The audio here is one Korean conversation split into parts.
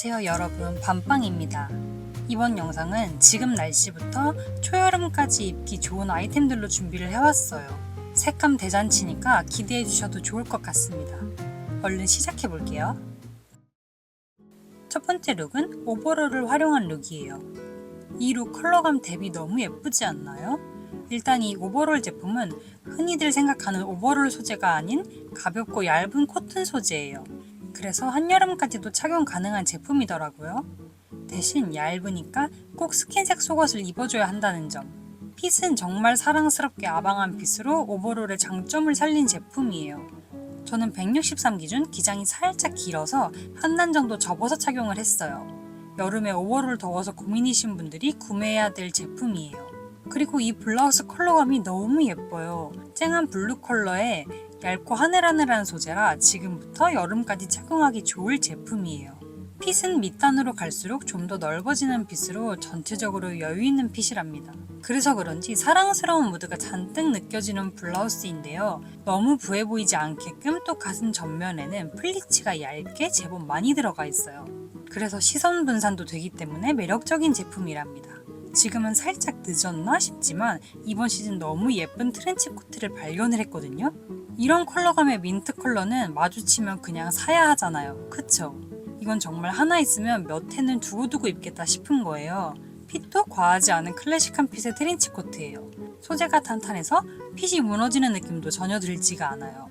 안녕하세요 여러분 밤빵입니다. 이번 영상은 지금 날씨부터 초여름까지 입기 좋은 아이템들로 준비를 해왔어요. 색감 대잔치니까 기대해 주셔도 좋을 것 같습니다. 얼른 시작해 볼게요. 첫 번째 룩은 오버롤을 활용한 룩이에요. 이 룩 컬러감 대비 너무 예쁘지 않나요? 일단 이 오버롤 제품은 흔히들 생각하는 오버롤 소재가 아닌 가볍고 얇은 코튼 소재예요. 그래서 한여름까지도 착용 가능한 제품이더라고요. 대신 얇으니까 꼭 스킨색 속옷을 입어줘야 한다는 점. 핏은 정말 사랑스럽게 아방한 핏으로 오버롤의 장점을 살린 제품이에요. 저는 163 기준 기장이 살짝 길어서 한 단 정도 접어서 착용을 했어요. 여름에 오버롤 더워서 고민이신 분들이 구매해야 될 제품이에요. 그리고 이 블라우스 컬러감이 너무 예뻐요. 쨍한 블루 컬러에 얇고 하늘하늘한 소재라 지금부터 여름까지 착용하기 좋을 제품이에요. 핏은 밑단으로 갈수록 좀 더 넓어지는 핏으로 전체적으로 여유 있는 핏이랍니다. 그래서 그런지 사랑스러운 무드가 잔뜩 느껴지는 블라우스인데요. 너무 부해 보이지 않게끔 또 가슴 전면에는 플리츠가 얇게 제법 많이 들어가 있어요. 그래서 시선 분산도 되기 때문에 매력적인 제품이랍니다. 지금은 살짝 늦었나 싶지만 이번 시즌 너무 예쁜 트렌치 코트를 발견을 했거든요. 이런 컬러감의 민트 컬러는 마주치면 그냥 사야 하잖아요. 그쵸? 이건 정말 하나 있으면 몇 해는 두고두고 입겠다 싶은 거예요. 핏도 과하지 않은 클래식한 핏의 트렌치 코트예요. 소재가 탄탄해서 핏이 무너지는 느낌도 전혀 들지가 않아요.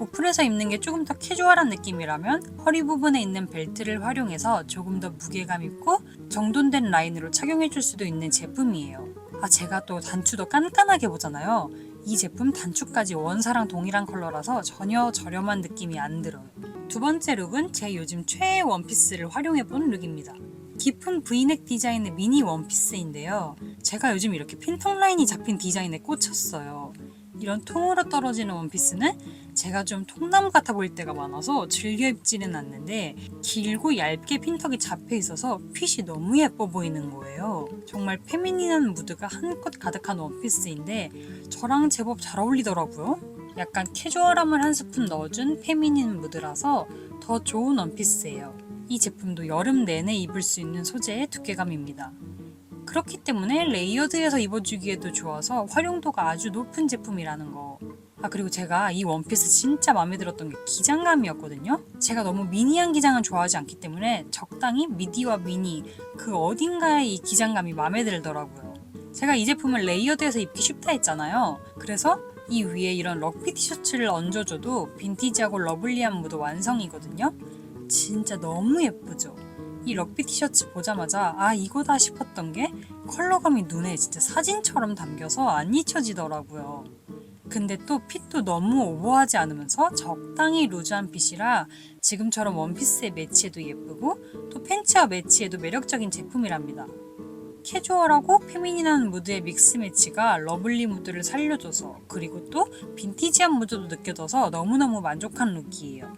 오픈해서 입는 게 조금 더 캐주얼한 느낌이라면 허리 부분에 있는 벨트를 활용해서 조금 더 무게감 있고 정돈된 라인으로 착용해 줄 수도 있는 제품이에요. 아 제가 또 단추도 깐깐하게 보잖아요. 이 제품 단추까지 원사랑 동일한 컬러라서 전혀 저렴한 느낌이 안 들어요. 두 번째 룩은 제 요즘 최애 원피스를 활용해본 룩입니다. 깊은 브이넥 디자인의 미니 원피스인데요. 제가 요즘 이렇게 핀통 라인이 잡힌 디자인에 꽂혔어요. 이런 통으로 떨어지는 원피스는 제가 좀 통남 같아 보일 때가 많아서 즐겨 입지는 않는데 길고 얇게 핀턱이 잡혀 있어서 핏이 너무 예뻐 보이는 거예요. 정말 페미닌한 무드가 한껏 가득한 원피스인데 저랑 제법 잘 어울리더라고요. 약간 캐주얼함을 한 스푼 넣어준 페미닌 무드라서 더 좋은 원피스예요. 이 제품도 여름 내내 입을 수 있는 소재의 두께감입니다. 그렇기 때문에 레이어드해서 입어주기에도 좋아서 활용도가 아주 높은 제품이라는 거. 아 그리고 제가 이 원피스 진짜 마음에 들었던 게 기장감이었거든요. 제가 너무 미니한 기장은 좋아하지 않기 때문에 적당히 미디와 미니 그 어딘가에 이 기장감이 마음에 들더라고요. 제가 이 제품을 레이어드해서 입기 쉽다 했잖아요. 그래서 이 위에 이런 럭비 티셔츠를 얹어줘도 빈티지하고 러블리한 무드 완성이거든요. 진짜 너무 예쁘죠? 이 럭비 티셔츠 보자마자 아 이거다 싶었던 게 컬러감이 눈에 진짜 사진처럼 담겨서 안 잊혀지더라고요. 근데 또 핏도 너무 오버하지 않으면서 적당히 루즈한 핏이라 지금처럼 원피스에 매치해도 예쁘고 또 팬츠와 매치해도 매력적인 제품이랍니다. 캐주얼하고 페미닌한 무드의 믹스 매치가 러블리 무드를 살려줘서 그리고 또 빈티지한 무드도 느껴져서 너무너무 만족한 룩이에요.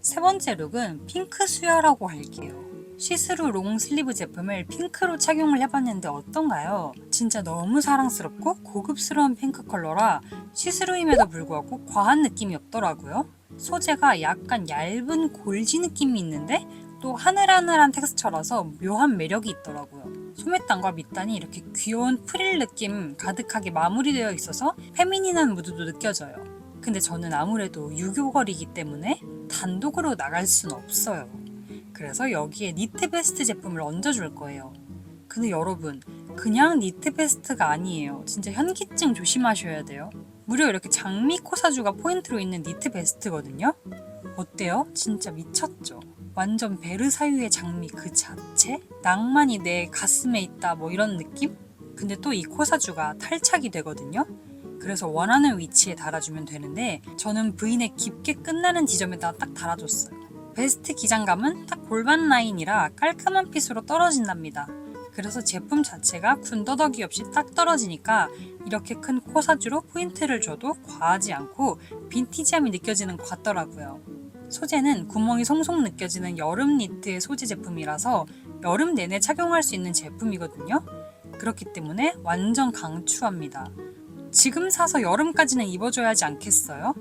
세 번째 룩은 핑크 수여라고 할게요. 시스루 롱 슬리브 제품을 핑크로 착용을 해봤는데 어떤가요? 진짜 너무 사랑스럽고 고급스러운 핑크 컬러라 시스루임에도 불구하고 과한 느낌이 없더라고요. 소재가 약간 얇은 골지 느낌이 있는데 또 하늘하늘한 텍스처라서 묘한 매력이 있더라고요. 소매단과 밑단이 이렇게 귀여운 프릴 느낌 가득하게 마무리되어 있어서 페미닌한 무드도 느껴져요. 근데 저는 아무래도 유교걸이기 때문에 단독으로 나갈 순 없어요. 그래서 여기에 니트 베스트 제품을 얹어줄 거예요. 근데 여러분, 그냥 니트 베스트가 아니에요. 진짜 현기증 조심하셔야 돼요. 무려 이렇게 장미 코사주가 포인트로 있는 니트 베스트거든요. 어때요? 진짜 미쳤죠? 완전 베르사유의 장미 그 자체? 낭만이 내 가슴에 있다 뭐 이런 느낌? 근데 또 이 코사주가 탈착이 되거든요. 그래서 원하는 위치에 달아주면 되는데 저는 V넥 깊게 끝나는 지점에다 딱 달아줬어요. 베스트 기장감은 딱 골반 라인이라 깔끔한 핏으로 떨어진답니다. 그래서 제품 자체가 군더더기 없이 딱 떨어지니까 이렇게 큰 코사주로 포인트를 줘도 과하지 않고 빈티지함이 느껴지는 것 같더라고요. 소재는 구멍이 송송 느껴지는 여름 니트의 소재 제품이라서 여름 내내 착용할 수 있는 제품이거든요. 그렇기 때문에 완전 강추합니다. 지금 사서 여름까지는 입어줘야 하지 않겠어요?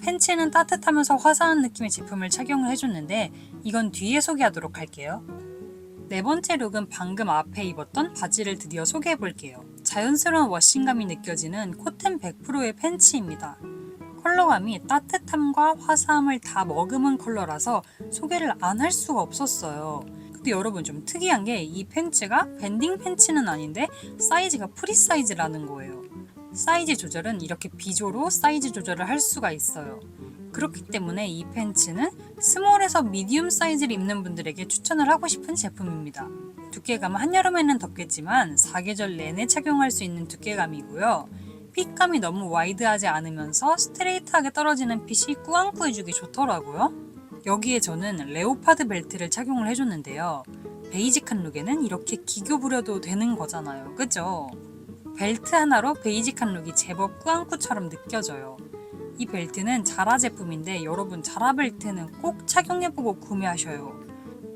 팬츠는 따뜻하면서 화사한 느낌의 제품을 착용을 해줬는데 이건 뒤에 소개하도록 할게요. 네 번째 룩은 방금 앞에 입었던 바지를 드디어 소개해 볼게요. 자연스러운 워싱감이 느껴지는 코튼 100%의 팬츠입니다. 컬러감이 따뜻함과 화사함을 다 머금은 컬러라서 소개를 안 할 수가 없었어요. 근데 여러분 좀 특이한 게 이 팬츠가 밴딩 팬츠는 아닌데 사이즈가 프리 사이즈라는 거예요. 사이즈 조절은 이렇게 비조로 사이즈 조절을 할 수가 있어요. 그렇기 때문에 이 팬츠는 스몰에서 미디움 사이즈를 입는 분들에게 추천을 하고 싶은 제품입니다. 두께감은 한여름에는 덥겠지만 사계절 내내 착용할 수 있는 두께감이고요. 핏감이 너무 와이드하지 않으면서 스트레이트하게 떨어지는 핏이 꾸안꾸해주기 좋더라고요. 여기에 저는 레오파드 벨트를 착용을 해줬는데요. 베이직한 룩에는 이렇게 기교 부려도 되는 거잖아요. 그죠? 벨트 하나로 베이직한 룩이 제법 꾸안꾸처럼 느껴져요. 이 벨트는 자라 제품인데 여러분 자라 벨트는 꼭 착용해보고 구매하셔요.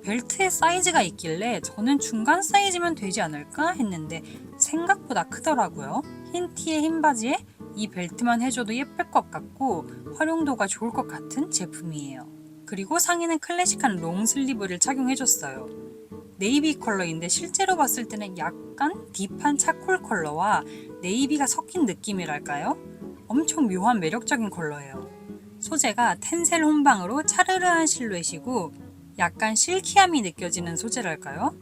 벨트에 사이즈가 있길래 저는 중간 사이즈면 되지 않을까 했는데 생각보다 크더라고요. 흰 티에 흰 바지에 이 벨트만 해줘도 예쁠 것 같고 활용도가 좋을 것 같은 제품이에요. 그리고 상의는 클래식한 롱슬리브를 착용해줬어요. 네이비 컬러인데 실제로 봤을 때는 약간 딥한 차콜 컬러와 네이비가 섞인 느낌이랄까요? 엄청 묘한 매력적인 컬러예요. 소재가 텐셀 혼방으로 차르르한 실루엣이고 약간 실키함이 느껴지는 소재랄까요?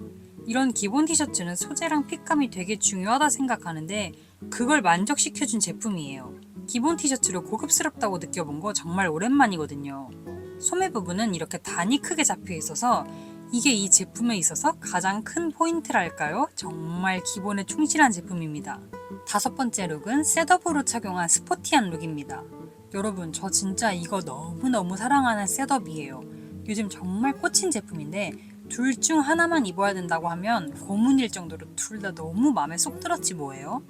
이런 기본 티셔츠는 소재랑 핏감이 되게 중요하다 생각하는데 그걸 만족시켜준 제품이에요. 기본 티셔츠로 고급스럽다고 느껴본 거 정말 오랜만이거든요. 소매 부분은 이렇게 단이 크게 잡혀 있어서 이게 이 제품에 있어서 가장 큰 포인트랄까요? 정말 기본에 충실한 제품입니다. 다섯 번째 룩은 셋업으로 착용한 스포티한 룩입니다. 여러분, 저 진짜 이거 너무너무 사랑하는 셋업이에요. 요즘 정말 꽂힌 제품인데 둘 중 하나만 입어야 된다고 하면 고문일 정도로 둘 다 너무 마음에 쏙 들었지 뭐예요?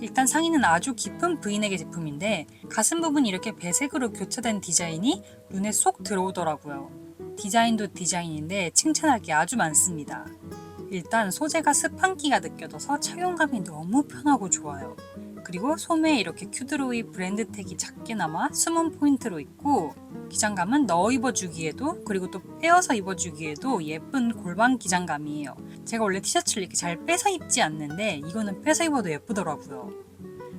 일단 상의는 아주 깊은 브이넥의 제품인데 가슴 부분이 이렇게 배색으로 교차된 디자인이 눈에 쏙 들어오더라고요. 디자인도 디자인인데 칭찬할 게 아주 많습니다. 일단 소재가 스판기가 느껴져서 착용감이 너무 편하고 좋아요. 그리고 소매에 이렇게 큐드로이 브랜드 택이 작게나마 숨은 포인트로 있고 기장감은 넣어 입어주기에도 그리고 또 빼어서 입어주기에도 예쁜 골반 기장감이에요. 제가 원래 티셔츠를 이렇게 잘 빼서 입지 않는데 이거는 빼서 입어도 예쁘더라고요.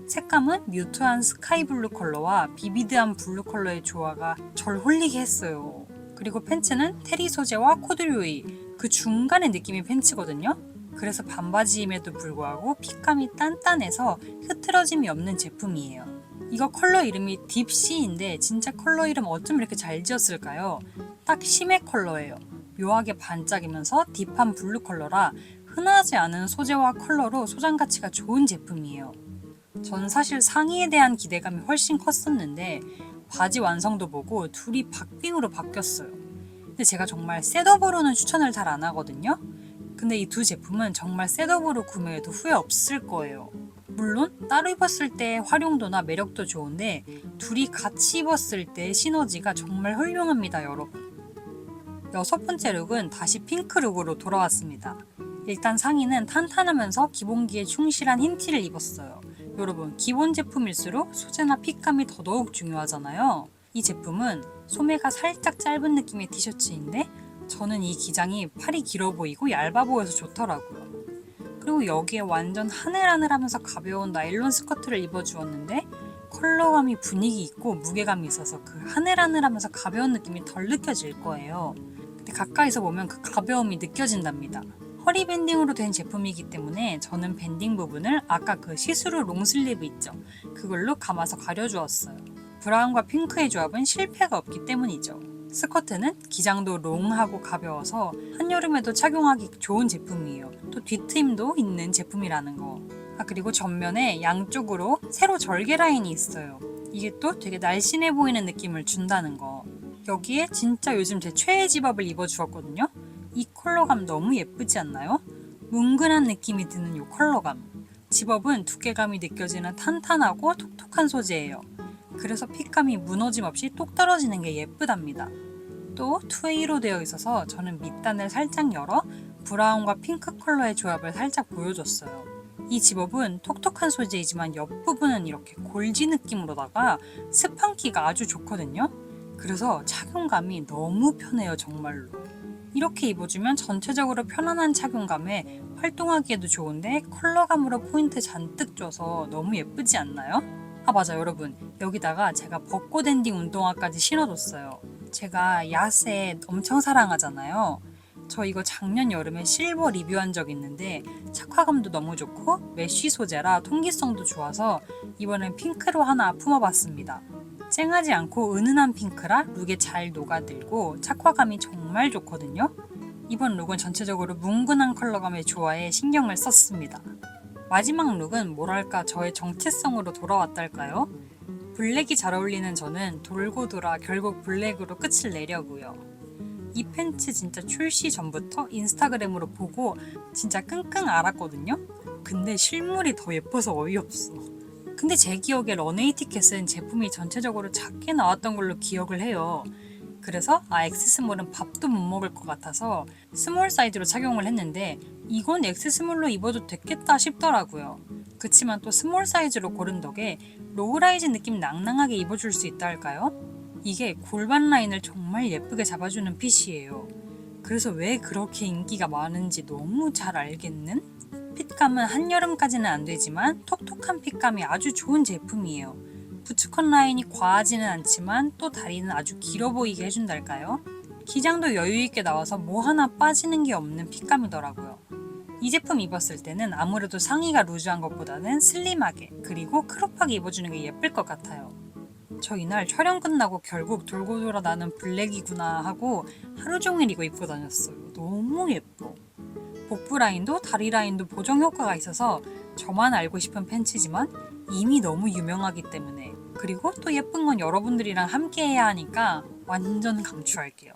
색감은 뮤트한 스카이 블루 컬러와 비비드한 블루 컬러의 조화가 절 홀리게 했어요. 그리고 팬츠는 테리 소재와 코드류이 그 중간의 느낌의 팬츠거든요. 그래서 반바지임에도 불구하고 핏감이 단단해서 흐트러짐이 없는 제품이에요. 이거 컬러 이름이 딥시인데 진짜 컬러 이름 어쩜 이렇게 잘 지었을까요? 딱 심해 컬러예요. 묘하게 반짝이면서 딥한 블루 컬러라 흔하지 않은 소재와 컬러로 소장 가치가 좋은 제품이에요. 전 사실 상의에 대한 기대감이 훨씬 컸었는데 바지 완성도 보고 둘이 박빙으로 바뀌었어요. 근데 제가 정말 셋업으로는 추천을 잘 안 하거든요. 근데 이 두 제품은 정말 셋업으로 구매해도 후회 없을 거예요. 물론 따로 입었을 때 활용도나 매력도 좋은데 둘이 같이 입었을 때 시너지가 정말 훌륭합니다, 여러분. 여섯 번째 룩은 다시 핑크 룩으로 돌아왔습니다. 일단 상의는 탄탄하면서 기본기에 충실한 흰 티를 입었어요. 여러분, 기본 제품일수록 소재나 핏감이 더더욱 중요하잖아요. 이 제품은 소매가 살짝 짧은 느낌의 티셔츠인데 저는 이 기장이 팔이 길어 보이고 얇아 보여서 좋더라고요. 그리고 여기에 완전 하늘하늘하면서 가벼운 나일론 스커트를 입어주었는데 컬러감이 분위기 있고 무게감이 있어서 그 하늘하늘하면서 가벼운 느낌이 덜 느껴질 거예요. 근데 가까이서 보면 그 가벼움이 느껴진답니다. 허리 밴딩으로 된 제품이기 때문에 저는 밴딩 부분을 아까 그 시스루 롱슬리브 있죠. 그걸로 감아서 가려주었어요. 브라운과 핑크의 조합은 실패가 없기 때문이죠. 스커트는 기장도 롱하고 가벼워서 한여름에도 착용하기 좋은 제품이에요. 또 뒤트임도 있는 제품이라는 거. 아 그리고 전면에 양쪽으로 세로 절개 라인이 있어요. 이게 또 되게 날씬해 보이는 느낌을 준다는 거. 여기에 진짜 요즘 제 최애 집업을 입어주었거든요. 이 컬러감 너무 예쁘지 않나요? 뭉근한 느낌이 드는 이 컬러감. 집업은 두께감이 느껴지는 탄탄하고 톡톡한 소재예요. 그래서 핏감이 무너짐 없이 똑 떨어지는 게 예쁘답니다. 또 투웨이로 되어 있어서 저는 밑단을 살짝 열어 브라운과 핑크 컬러의 조합을 살짝 보여줬어요. 이 집업은 톡톡한 소재이지만 옆부분은 이렇게 골지 느낌으로다가 스판기가 아주 좋거든요. 그래서 착용감이 너무 편해요, 정말로. 이렇게 입어주면 전체적으로 편안한 착용감에 활동하기에도 좋은데 컬러감으로 포인트 잔뜩 줘서 너무 예쁘지 않나요? 아 맞아 여러분 여기다가 제가 벚꽃 엔딩 운동화까지 신어줬어요. 제가 야세 엄청 사랑하잖아요. 저 이거 작년 여름에 실버 리뷰한 적 있는데 착화감도 너무 좋고 메쉬 소재라 통기성도 좋아서 이번엔 핑크로 하나 품어봤습니다. 쨍하지 않고 은은한 핑크라 룩에 잘 녹아들고 착화감이 정말 좋거든요. 이번 룩은 전체적으로 뭉근한 컬러감의 조화에 신경을 썼습니다. 마지막 룩은 뭐랄까 저의 정체성으로 돌아왔달까요? 블랙이 잘 어울리는 저는 돌고 돌아 결국 블랙으로 끝을 내려고요. 이 팬츠 진짜 출시 전부터 인스타그램으로 보고 진짜 끙끙 앓았거든요. 근데 실물이 더 예뻐서 어이없어. 근데 제 기억에 런웨이 티켓은 제품이 전체적으로 작게 나왔던 걸로 기억을 해요. 그래서 아 엑스스몰은 밥도 못 먹을 것 같아서 스몰 사이즈로 착용을 했는데 이건 엑스스몰로 입어도 됐겠다 싶더라고요. 그치만 또 스몰 사이즈로 고른 덕에 로우라이즈 느낌 낭낭하게 입어줄 수 있다 할까요? 이게 골반 라인을 정말 예쁘게 잡아주는 핏이에요. 그래서 왜 그렇게 인기가 많은지 너무 잘 알겠는? 핏감은 한여름까지는 안 되지만 톡톡한 핏감이 아주 좋은 제품이에요. 부츠컷 라인이 과하지는 않지만 또 다리는 아주 길어 보이게 해준달까요? 기장도 여유있게 나와서 뭐 하나 빠지는 게 없는 핏감이더라고요. 이 제품 입었을 때는 아무래도 상의가 루즈한 것보다는 슬림하게 그리고 크롭하게 입어주는 게 예쁠 것 같아요. 저 이날 촬영 끝나고 결국 돌고 돌아 나는 블랙이구나 하고 하루 종일 이거 입고 다녔어요. 너무 예뻐. 복부 라인도 다리 라인도 보정 효과가 있어서 저만 알고 싶은 팬츠지만 이미 너무 유명하기 때문에 그리고 또 예쁜 건 여러분들이랑 함께 해야 하니까 완전 강추할게요.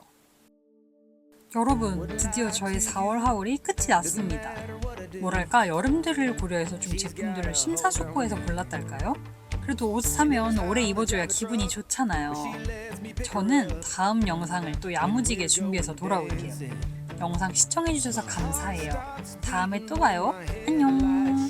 여러분 드디어 저의 4월 하울이 끝이 났습니다. 뭐랄까 여름들을 고려해서 좀 제품들을 심사숙고해서 골랐달까요? 그래도 옷 사면 오래 입어줘야 기분이 좋잖아요. 저는 다음 영상을 또 야무지게 준비해서 돌아올게요. 영상 시청해주셔서 감사해요. 다음에 또 봐요. 안녕.